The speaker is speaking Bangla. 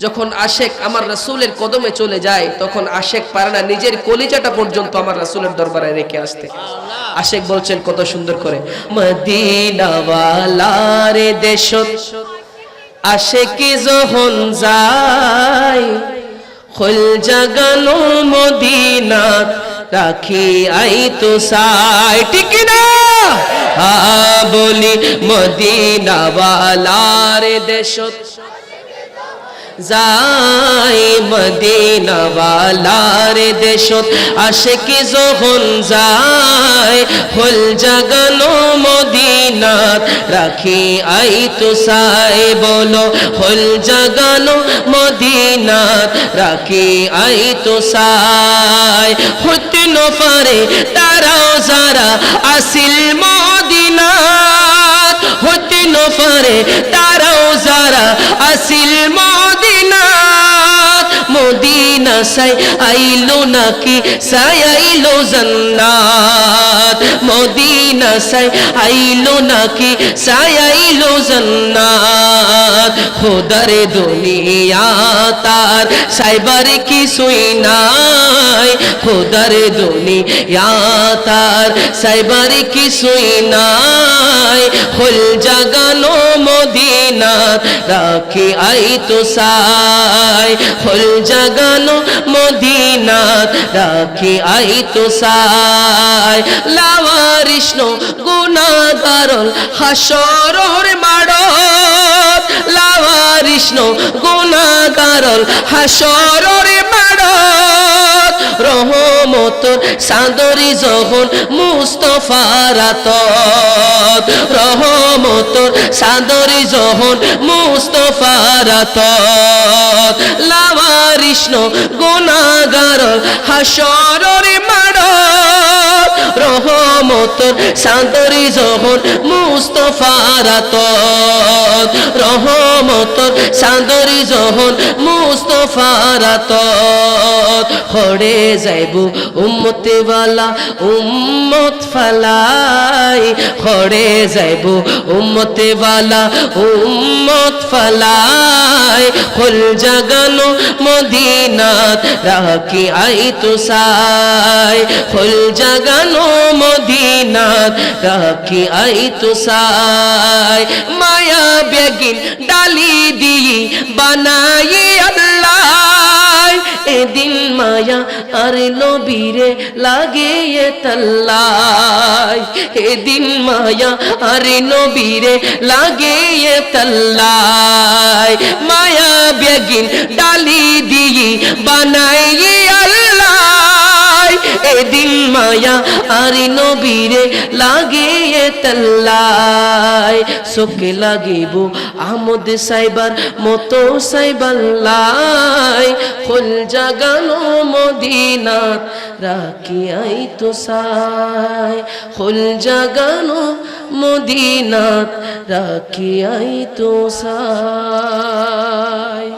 যখন আশেক আমার রাসুলের কদমে চলে যায়, তখন আশেক পারে না নিজের কলিজাটা পর্যন্ত আমার রাসূলের দরবারে রেখে আসতে। আশেক বলছেন, কত সুন্দর করে। মদিনাওয়ালার দেশত আশেকি যখন যায় জাগানো মদিনাত রাখি আই তো সাই। ঠিক না আ বলি মদিনাওয়ালার দেশত যাই মদিনাওয়ালার দেশত আশেকি যখন যায় ফুল জাগানো মদিনাত রাখি আই তো সাই বলো ফুল জাগানো মদিনাত রাখি আই তো সাই হতে পারে তারাও যারা আসিল মদিনাত হতে পারে তারাও যারা আসিল মদিনাত মদিনা সাই আইলো নাকি সাই আইলো জান্নাত মদিনা সাই আইলো নাকি সাই আইলো জান্নাত খোদারে দুনিয়া তার সাইবার কিছুই নাই খোদারে দুনিয়া তার সাইবার কিছুই নাই হল জাগানো মদিনাত রাখি আই তো সাই হল জাগানো মদিনাত রাখি আই তো সাই। লাওয়ারিষ্ণ গুণাগারল হাসরর মাড়ত। লাওয়ারিষ্ণ গুণাগারল হাসরর মাড়ত। রহমতর সাদরি যখন মুস্তফারাত রহমতর সাদরি যখন মুস্তফারাত লাওয়ারিষ্ণ গুণাগার হাসরে মাড় রহমতর সাঁতরি যখন মুস্তফারাত রহমতর সাঁতরি যখন মুস্তফারাত হরে যাইব, উম্মতে ওয়ালা উম্মত ফালাই। হরে যাইব, উম্মতে ওয়ালা উম্মত ফালাই। হল জাগানো মদিনাত, রাখি আই তো সাই। হল জাগানো মদিনাত, রাখি আই তো সাই। মায়া বেগিন ডালি দিই বানাই এদিন মায়া আর নবীরে লাগে তল্লাই। হে দিল মায়া আর নবীরে লাগে তল্লাই। মায়া বেগিন ডালি দিয়ে বানাই এদিন মায়া আর নবীরে লাগে তাল্লাই। চোখে লাগিব আমদ সাইবার মতো সাইবাল্লাই। ফুল জাগানো মদিনাত রাখি আই তো সাই। ফুল জাগানো মদিনাত আই তো সাই।